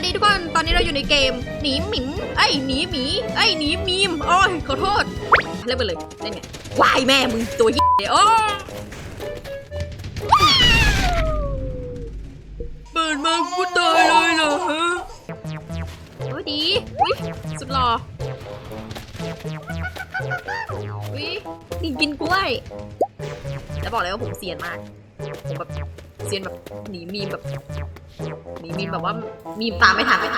สดีทุกคนตอนนี้เราอยู่ในเกมหนีหมิมไอ้หนีหมีไอ้หนีมีมโอ้ยขอโทษเล่นไปเลยเล่นไงวายแม่มึงตัวเหี้ยโอ้เปิดมากูตายเลยเหรอฮะโอ้ยดีอุ้ยสุดหล่ออุ้ยกินกล้วยแล้วบอกเลยว่าผมเซียนมากผมแบบ เซียนแบบหนีมีมแบบหนีมีมแบบว่ามีมตามไม่ทันเลย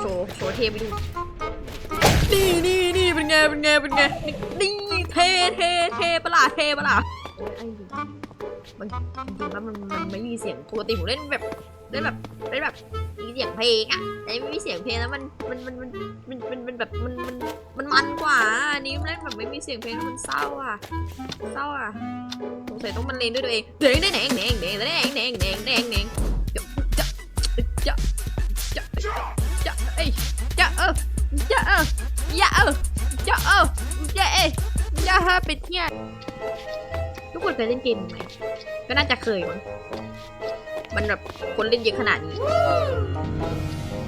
โชว์โชว์เทปไปดูนี่นี่นี่เป็นไงเป็นไงเป็นไงนี่นี่เทเทเทประหลาดเทประหลาดโอ้ยไอ้ดิมันจริงๆแล้วมันมันไม่มีเสียงปกติผมเล่นแบบ เล่นแบบเล่นแบบมีเสียงเพลงอะแต่ไม่มีเสียงเพลงแล้วมันมันมันมันมันมันมันแบบมันมันมันมันกว่าอันนี้เล่นแบบไม่มีเสียงเพลงมันเศร้าอะเศร้าอะสงสัยต้องมันเลนด้วยตัวเองเด้งเด้งเด้งเด้งเด้งเด้งเด้งเด้งเด้งเด้งจะจะจะจะจะเอ้ยจะเออจะเอออย่าเออจะเออจะเอ้ยอย่าฮะเป็ดเนี่ยทุกคนเคยเล่นเกมไหมก็น่าจะเคยมั้ง มันแบบคนเล่นเยอะขนาดนี้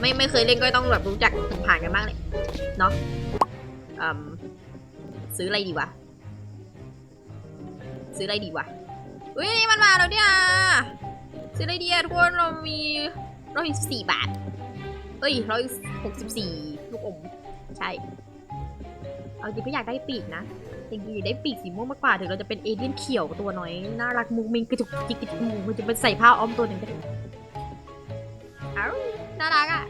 ไม่ไม่เคยเล่นก็ต้องแบบรู้จักผ่านกันบ้างเลยเนาะซื้ออะไรดีวะ ซื้ออะไรดีวะอุ้ยนี่มันมาแล้วเนี่ยซื้ออะไรดีอะทุกคนเรามีร้อยสี่บาทเอ้ยร้อยหกสิบสี่ลูกอม ใช่ เอาจริงก็อยากได้ปีกนะจริงๆได้ปีกสีม่วงมากกว่าถึงเราจะเป็นเอเลี่ยนเขียวตัวน้อยน่ารักมุกมิงกระจุกจิกกระจุกมูมันจะเป็นใส่ผ้าอ้อมตัวหนึ่งก็ได้เอ้าน่ารักอะ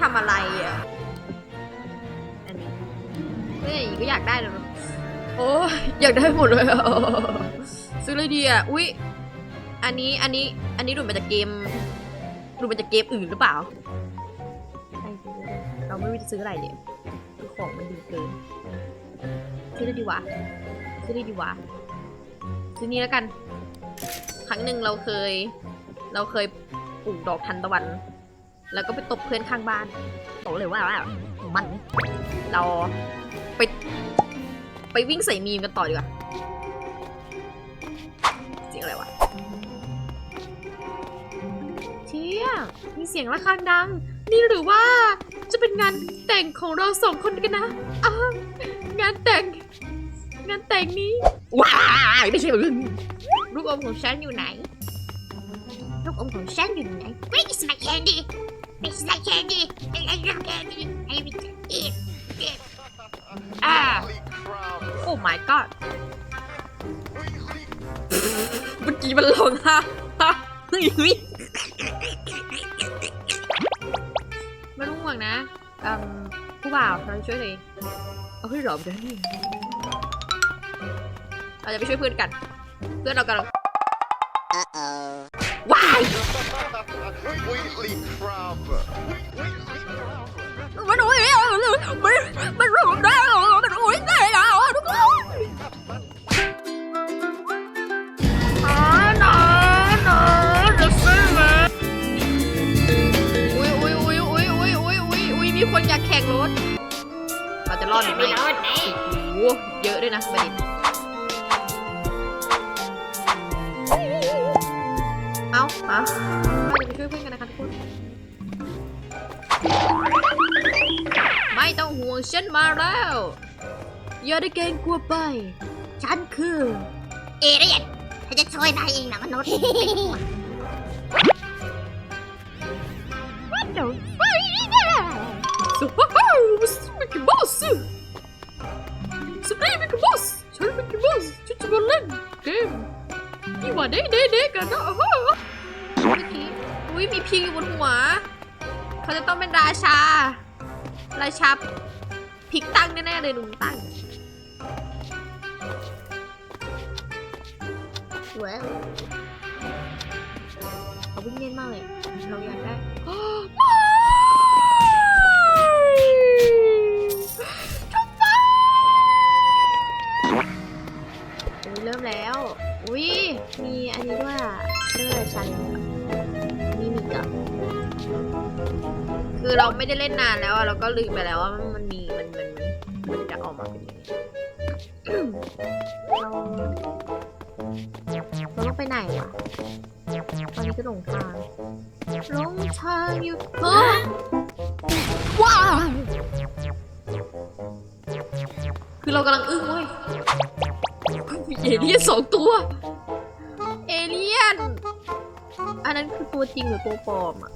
ทำอะไรอะอันนี้เฮ้ยก็อยากได้เลยโอ้อยากได้หมดเลยซื้อเลยดีอะ อุ๊ย อันนี้ อันนี้ อันนี้ดูดมาจากเกม ดูดมาจากเกมอื่นหรือเปล่าเหี้ยเราไม่รู้จะซื้ออะไรเลยคือของมันดีเกินซื้อเลยดีวะซื้อเลยดีวะซื้อนี้แล้วกัน ครั้งหนึ่งเราเคย เราเคยปลูกดอกทันตะวัน แล้วก็ไปตบเพื่อนข้างบ้านบอกเลยว่าว่ามัน เราไปไปวิ่งใส่มีมกันต่อดีกว่า มีเสียงระฆังดัง นี่หรือว่าจะเป็นงานแต่งของเราสองคนกันนะอ้าวงานแต่ง งานแต่งนี้ว้ายไม่ใช่มึงลูกอมของฉันอยู่ไหน ลูกอมของฉันอยู่ไหน Where is my candy? Where's my candy? I like your candy. I will eat. eat. อ่า Holy crap! โอ้ my god เมื่อกี้มันร้องฮ่าฮ่าเฮ้ย ห่วงนะอืมผู้บ่าวเราจะช่วยเลยเอาให้หลอมกันนี่เราจะไปช่วยเพื่อนกัน เพื่อนเรากำลัง Uh-oh. ว้าย Wheatley crab! โอ้โหเยอะด้วยนะประเด็นเอาเอาเราจะไปช่วยเพื่อนกันนะคะทุกคน ไม่ต้องห่วงฉันมาแล้ว อย่าได้เกรงกลัวไป ฉันคือ เอเรียนฉันจะช่วยนายเองนะมนุษย์ What the So wow, Mickey ด้เด้เด็กันเนาะเมื่อกี้อุ้ยมีพิงอยู่บนหัว เขาจะต้องเป็นราชา ราชาพิกตั้งแน่ๆเลยลุงตั้งว้าวเขาวิ่งเล่นมากเลย เราอยากได้ คือเราไม่ได้เล่นนานแล้วอะเราก็ลืมไปแล้วว่ามันมีมันมันมันมันจะออกมาเป็นยังไงเราต้องไปไหนวะตอนนี้ก็หลงทางหลงทางอยู่เฮ้ยว้าวคือเรากำลังอึ้งเว้ยมีเอเลี่ยนสองตัว เอเลี่ยน อันนั้นคือตัวจริงหรือตัวปลอมอะ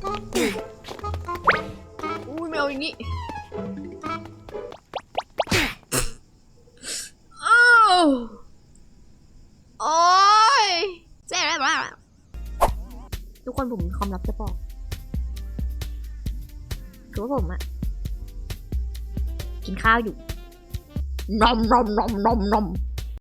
เอาอย่างนี้อ้าวโอ้ยเจ๊ะไรบ้างทุกคนผมมีความลับจะบอกคือว่าผมอะกินข้าวอยู่นมนมนมนมนม